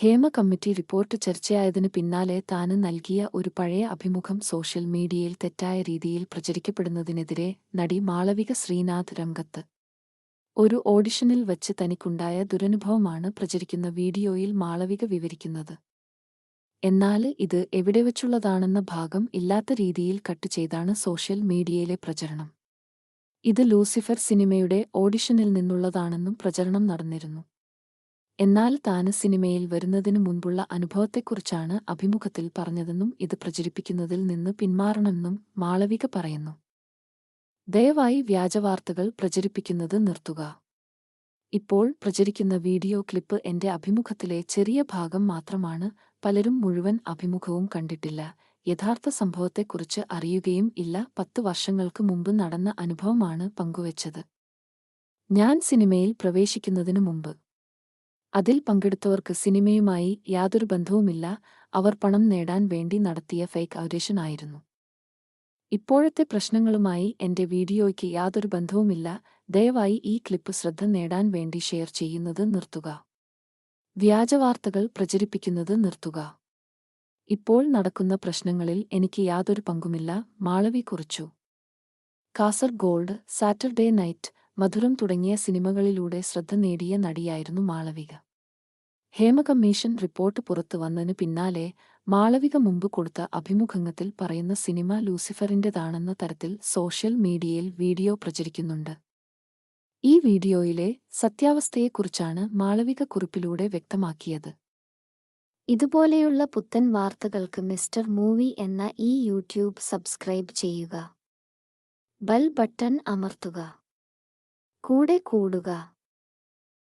Hema committee report ചർച്ചയായതിന് പിന്നാലെ താന് നൽകിയ ഒരു പഴയ അഭിമുഖം സോഷ്യൽ മീഡിയയിൽ തെറ്റായ രീതിയിൽ പ്രചരിക്കപ്പെടുന്നതിനെതിരെ നടി മാളവിക ശ്രീനാഥ് രംഗത്ത്. ഒരു ഓഡിഷനിൽ വച്ച് തനിക്കുണ്ടായ ദുരനുഭവമാണ് പ്രചരിക്കുന്ന വീഡിയോയിൽ മാളവിക വിവരിക്കുന്നത്. എന്നാൽ ഇത് എവിടെ വച്ചുള്ളതാണെന്ന ഭാഗം ഇല്ലാത്ത രീതിയിൽ കട്ട് ചെയ്താണ് സോഷ്യൽ മീഡിയയിലെ പ്രചരണം. ഇത് ലൂസിഫർ സിനിമയുടെ ഓഡിഷനിൽ നിന്നുള്ളതാണെന്നും പ്രചരണം നടന്നിരുന്നു. എന്നാൽ താന് സിനിമയിൽ വരുന്നതിനു മുൻപുള്ള അനുഭവത്തെക്കുറിച്ചാണ് അഭിമുഖത്തിൽ പറഞ്ഞതെന്നും ഇത് പ്രചരിപ്പിക്കുന്നതിൽ നിന്ന് പിന്മാറണമെന്നും മാളവിക പറയുന്നു. ദയവായി വ്യാജവാർത്തകൾ പ്രചരിപ്പിക്കുന്നത് നിർത്തുക. ഇപ്പോൾ പ്രചരിക്കുന്ന വീഡിയോ ക്ലിപ്പ് എന്റെ അഭിമുഖത്തിലെ ചെറിയ ഭാഗം മാത്രമാണ്. പലരും മുഴുവൻ അഭിമുഖവും കണ്ടിട്ടില്ല. യഥാർത്ഥ സംഭവത്തെക്കുറിച്ച് അറിയുകയും ഇല്ല. പത്ത് വർഷങ്ങൾക്ക് മുമ്പ് നടന്ന അനുഭവമാണ് പങ്കുവച്ചത്. ഞാൻ സിനിമയിൽ പ്രവേശിക്കുന്നതിനു മുമ്പ് അതിൽ പങ്കെടുത്തവർക്ക് സിനിമയുമായി യാതൊരു ബന്ധവുമില്ല. അവർ പണം നേടാൻ വേണ്ടി നടത്തിയ ഫേക്ക് ഓഡിഷൻ ആയിരുന്നു. ഇപ്പോഴത്തെ പ്രശ്നങ്ങളുമായി എന്റെ വീഡിയോയ്ക്ക് യാതൊരു ബന്ധവുമില്ല. ദയവായി ഈ ക്ലിപ്പ് ശ്രദ്ധ നേടാൻ വേണ്ടി ഷെയർ ചെയ്യുന്നത് നിർത്തുക. വ്യാജവാർത്തകൾ പ്രചരിപ്പിക്കുന്നത് നിർത്തുക. ഇപ്പോൾ നടക്കുന്ന പ്രശ്നങ്ങളിൽ എനിക്ക് യാതൊരു പങ്കുമില്ല. മാളവി കുറിച്ചു. കാസർഗോൾഡ് സാറ്റർഡേ നൈറ്റ് മധുരം തുടങ്ങിയ സിനിമകളിലൂടെ ശ്രദ്ധ നേടിയ നടിയായിരുന്നു മാളവിക. ഹേമ കമ്മീഷൻ റിപ്പോർട്ട് പുറത്തു വന്നതിനു പിന്നാലെ മാളവിക മുമ്പ് കൊടുത്ത അഭിമുഖങ്ങത്തിൽ പറയുന്ന സിനിമ ലൂസിഫറിന്റെതാണെന്ന തരത്തിൽ സോഷ്യൽ മീഡിയയിൽ വീഡിയോ പ്രചരിക്കുന്നുണ്ട്. ഈ വീഡിയോയിലെ സത്യാവസ്ഥയെക്കുറിച്ചാണ് മാളവിക കുറിപ്പിലൂടെ വ്യക്തമാക്കിയത്. ഇതുപോലെയുള്ള പുത്തൻ വാർത്തകൾക്ക് മിസ്റ്റർ മൂവി എന്ന ഈ യൂട്യൂബ് സബ്സ്ക്രൈബ് ചെയ്യുക. ബെൽ ബട്ടൺ അമർത്തുക. കൂടെ കൂടുക